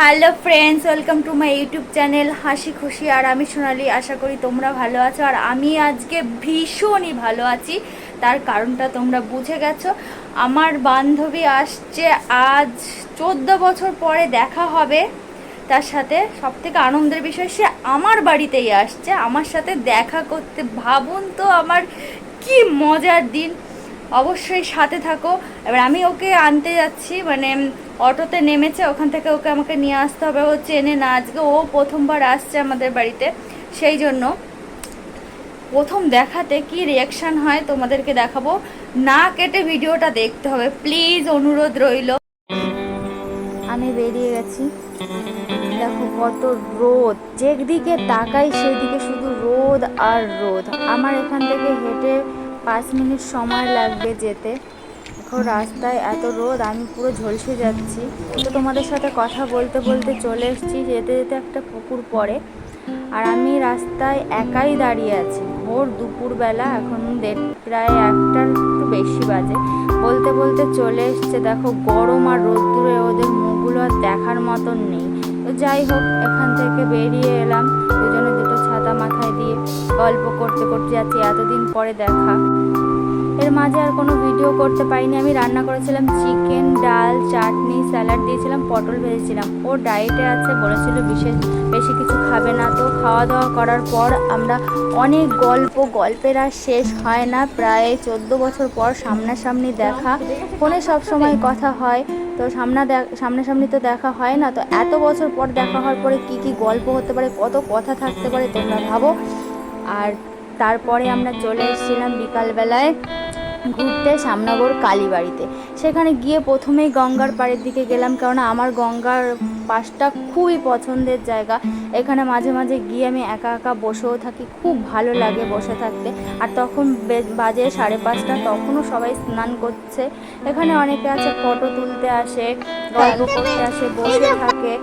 Hello friends, welcome to my YouTube channel হাসি খুশি আর আমি সোনালি, আশা করি তোমরা ভালো আছো। আর আমি আজকে ভীষণই ভালো আছি, তার কারণটা তোমরা বুঝে গেছো। আমার বান্ধবী আসছে, আজ চোদ্দ বছর পরে দেখা হবে। তার সাথে সব থেকে আনন্দের বিষয়, সে আমার বাড়িতেই আসছে। আমার সাথে দেখা করতে, ভাবুন তো আমার কি মজার দিন। অবশ্যই সাথে থাকো। এবার আমি ওকে আনতে যাচ্ছি মানে অটোতে নেমেছে, ওখান থেকে ওকে আমাকে নিয়ে আসতে হবে। ও চেনে না আজকে, ও প্রথমবার আসছে আমাদের বাড়িতে, সেই জন্য। প্রথম দেখাতে কি রিয়াকশান হয় তোমাদেরকে দেখাবো। না কেটে ভিডিওটা দেখতে হবে। প্লিজ অনুরোধ রইল। আমি বেরিয়ে গেছি। দেখো কত রোদ। যেদিকে তাকাই, সেদিকে শুধু রোদ আর রোদ। আমার এখান থেকে হেঁটে পাঁচ মিনিট সময় লাগবে যেতে। এখন রাস্তায় এত রোদ, আমি পুরো ঝলসে যাচ্ছি। তো তোমাদের সাথে কথা বলতে বলতে চলে এসেছি, যেতে যেতে একটা পুকুর পড়ে। আর আমি রাস্তায় একাই দাঁড়িয়ে আছি। ভোর দুপুরবেলা, এখন দেড়, প্রায় একটার একটু বেশি বাজে। বলতে বলতে চলে এসছে, দেখো, গরম আর রোদ্দুরে ওদের মুখগুলো আর দেখার মতন নেই। তো যাই হোক, এখান থেকে বেরিয়ে এলাম। দুজনে ছাতা মাথায় দিয়ে গল্প করতে করতে যাচ্ছি, এতদিন পরে দেখা। এর মাঝে আর কোনো ভিডিও করতে পারিনি। আমি রান্না করেছিলাম চিকেন ডাল স্যালাড দিয়েছিলাম, পটল ভেজেছিলাম। ও ডায়েটে আছে, বলেছিল বিশেষ বেশি কিছু খাবে না। তো খাওয়া দাওয়া করার পর আমরা অনেক গল্প, গল্পের আর শেষ হয় না। প্রায় চোদ্দ বছর পর সামনাসামনি দেখা। ফোনে সব সময় কথা হয়। তো সামনা সামনাসামনি তো দেখা হয় না। তো এত বছর পর দেখা হওয়ার পরে কি কি গল্প হতে পারে, কত কথা থাকতে পারে তোমরা ভাবো। আর তারপরে আমরা চলে এসেছিলাম বিকালবেলায়। ঘুরতে সামনগর কালীবাড়িতে। সেখানে গিয়ে প্রথমেই গঙ্গার পাড়ের দিকে গেলাম কারণ আমার গঙ্গার পাশটা খুবই পছন্দের জায়গা। এখানে মাঝে মাঝে গিয়ে আমি একা একা বসেও থাকি, খুব ভালো লাগে বসে থাকতে। আর তখন বাজে সাড়ে পাঁচটা, তখনও সবাই স্নান করছে। এখানে অনেকে আছে, ফটো তুলতে আসে, গল্প করতে আসে, বসে থাকে।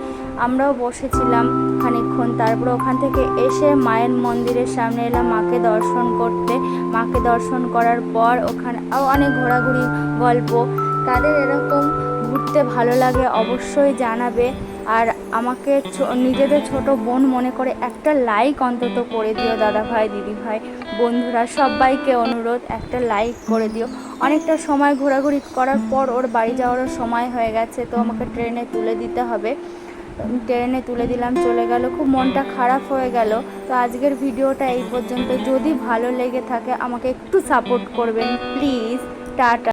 আমরাও বসেছিলাম খানিকক্ষণ। তারপর ওখান থেকে এসে মায়ের মন্দিরের সামনে এলাম, মাকে দর্শন করতে। মাকে দর্শন করার পর ওখানে অনেক ঘোরাঘুরি, গল্প। তাদের এরকম ঘুরতে ভালো লাগে অবশ্যই জানাবে। আর আমাকে নিজেদের ছোট বোন মনে করে একটা লাইক অন্তত করে দিও দাদা ভাই দিদি ভাই বন্ধুরা, সবাইকে অনুরোধ, একটা লাইক করে দিও। অনেকটা সময় ঘোরাঘুরি করার পর ওর বাড়ি যাওয়ারও সময় হয়ে গেছে, তো আমাকে ট্রেনে তুলে দিতে হবে। ট্রেনে তুলে দিলাম, চলে গেল। খুব মনটা খারাপ হয়ে গেল। তো আজকের ভিডিওটা এই পর্যন্ত। যদি ভালো লেগে থাকে, আমাকে একটু সাপোর্ট করবেন। Please tata.